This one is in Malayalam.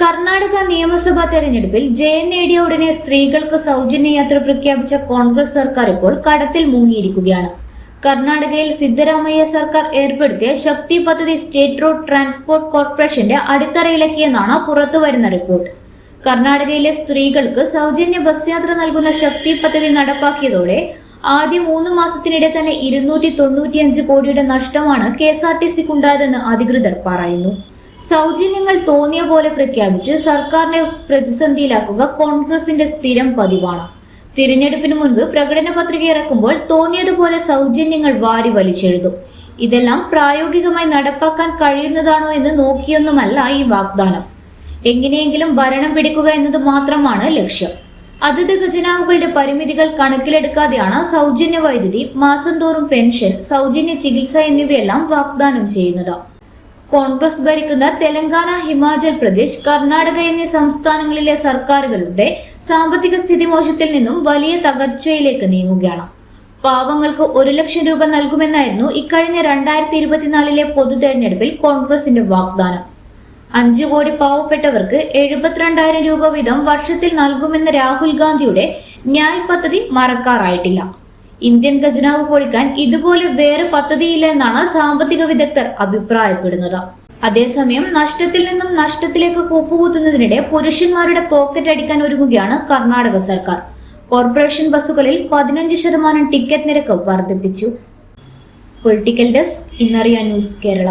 കർണാടക നിയമസഭാ തെരഞ്ഞെടുപ്പിൽ ജയം നേടിയ ഉടനെ സ്ത്രീകൾക്ക് സൗജന്യ യാത്ര പ്രഖ്യാപിച്ച കോൺഗ്രസ് സർക്കാർ ഇപ്പോൾ കടത്തിൽ മുങ്ങിയിരിക്കുകയാണ്. കർണാടകയിൽ സിദ്ധരാമയ്യ സർക്കാർ ഏർപ്പെടുത്തിയ ശക്തി പദ്ധതി സ്റ്റേറ്റ് റോഡ് ട്രാൻസ്പോർട്ട് കോർപ്പറേഷന്റെ അടിത്തറയിലെത്തിയെന്നാണ് പുറത്തുവരുന്ന റിപ്പോർട്ട്. കർണാടകയിലെ സ്ത്രീകൾക്ക് സൗജന്യ ബസ് യാത്ര നൽകുന്ന ശക്തി പദ്ധതി നടപ്പാക്കിയതോടെ ആദ്യ മൂന്ന് മാസത്തിനിടെ തന്നെ ഇരുന്നൂറ്റി തൊണ്ണൂറ്റിയഞ്ച് കോടിയുടെ നഷ്ടമാണ് കെ എസ് ആർ ടി സിക്കുണ്ടായതെന്ന് അധികൃതർ പറയുന്നു. സൗജന്യങ്ങൾ തോന്നിയ പോലെ പ്രഖ്യാപിച്ച് സർക്കാരിനെ പ്രതിസന്ധിയിലാക്കുക കോൺഗ്രസിന്റെ സ്ഥിരം പതിവാണ്. തിരഞ്ഞെടുപ്പിന് മുൻപ് പ്രകടന പത്രിക ഇറക്കുമ്പോൾ തോന്നിയതുപോലെ സൗജന്യങ്ങൾ വാരി വലിച്ചെഴുതും. ഇതെല്ലാം പ്രായോഗികമായി നടപ്പാക്കാൻ കഴിയുന്നതാണോ എന്ന് നോക്കിയൊന്നുമല്ല ഈ വാഗ്ദാനം. എങ്ങനെയെങ്കിലും ഭരണം പിടിക്കുക എന്നത് മാത്രമാണ് ലക്ഷ്യം. അതത് ഖജനാവുകളുടെ പരിമിതികൾ കണക്കിലെടുക്കാതെയാണ് സൗജന്യ വൈദ്യുതി മാസം തോറും പെൻഷൻ സൗജന്യ ചികിത്സ എന്നിവയെല്ലാം വാഗ്ദാനം ചെയ്യുന്നത്. കോൺഗ്രസ് ഭരിക്കുന്ന തെലങ്കാന ഹിമാചൽ പ്രദേശ് കർണാടക എന്നീ സംസ്ഥാനങ്ങളിലെ സർക്കാരുകളുടെ സാമ്പത്തിക സ്ഥിതി മോശത്തിൽ നിന്നും വലിയ തകർച്ചയിലേക്ക് നീങ്ങുകയാണ്. പാവങ്ങൾക്ക് ഒരു ലക്ഷം രൂപ നൽകുമെന്നായിരുന്നു ഇക്കഴിഞ്ഞ രണ്ടായിരത്തി ഇരുപത്തിനാലിലെ പൊതു തെരഞ്ഞെടുപ്പിൽ കോൺഗ്രസിന്റെ വാഗ്ദാനം. അഞ്ചു കോടി പാവപ്പെട്ടവർക്ക് എഴുപത്തിരണ്ടായിരം രൂപ വീതം വർഷത്തിൽ നൽകുമെന്ന രാഹുൽ ഗാന്ധിയുടെ ന്യായ് പദ്ധതി മറക്കാറായിട്ടില്ല. ഇന്ത്യൻ ഖജനാവ് പൊളിക്കാൻ ഇതുപോലെ വേറെ പദ്ധതിയില്ല എന്നാണ് സാമ്പത്തിക വിദഗ്ധർ അഭിപ്രായപ്പെടുന്നത്. അതേസമയം നഷ്ടത്തിൽ നിന്നും നഷ്ടത്തിലേക്ക് കൂപ്പുകൂത്തുന്നതിനിടെ പുരുഷന്മാരുടെ പോക്കറ്റ് അടിക്കാൻ ഒരുങ്ങുകയാണ് കർണാടക സർക്കാർ. കോർപ്പറേഷൻ ബസ്സുകളിൽ പതിനഞ്ച് ശതമാനം ടിക്കറ്റ് നിരക്ക് വർദ്ധിപ്പിച്ചു. പൊളിറ്റിക്കൽ ഡെസ്ക് ഇന്നറിയ ന്യൂസ് കേരള.